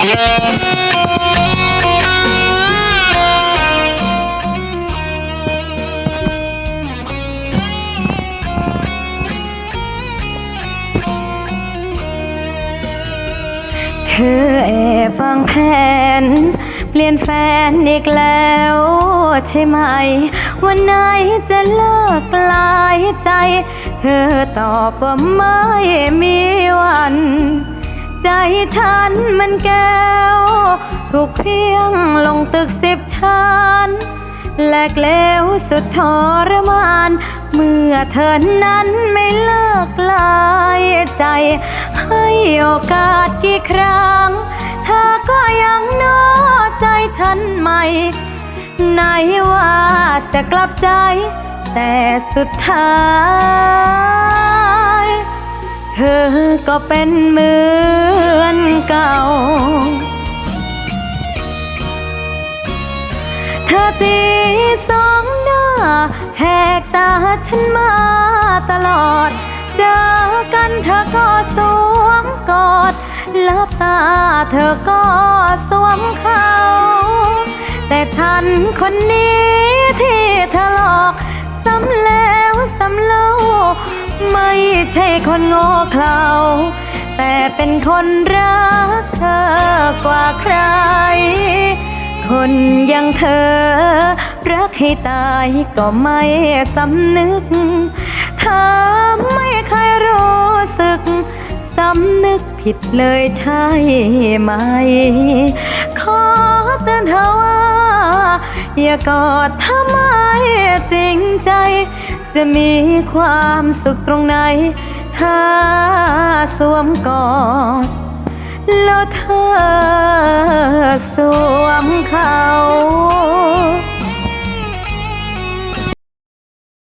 เธอแอบฟังแผน เปลี่ยนแฟนอีกแล้ว ใช่ไหม วันไหนจะเลิกกลายใจ เธอตอบว่าไม่มีวัน ฉันมันแก้ว ถูกเพียงลงตึกสิบชั้นแหลกเลวสุดทรมาน เมื่อเธอนั้นไม่เลิกลายใจ ให้โอกาสกี่ครั้ง เธอก็ยังนอกใจฉันใหม่ไหนว่าจะกลับใจ แต่สุดท้าย ธอก็เป็นเหมือนเก่า เธอตีสองหน้าแหกตาฉันมาตลอด เจอกันเธอก็สวมกอดลับตาเธอก็สวมเขา แต่ฉันคนนี้ ไม่ใช่คนโง่เขลาแต่เป็นคนรักเธอกว่าใคร คนอย่างเธอ รักให้ตายก็ไม่สำนึกเธอไม่เคยรู้สึกสำนึกผิดเลยใช่ไหม ขอเตือนเธอว่า อย่ากอดถ้าไมจริงใจ จะมีความสุขตรงไหน ถ้าสวมกอดแล้วเธอสวมเขา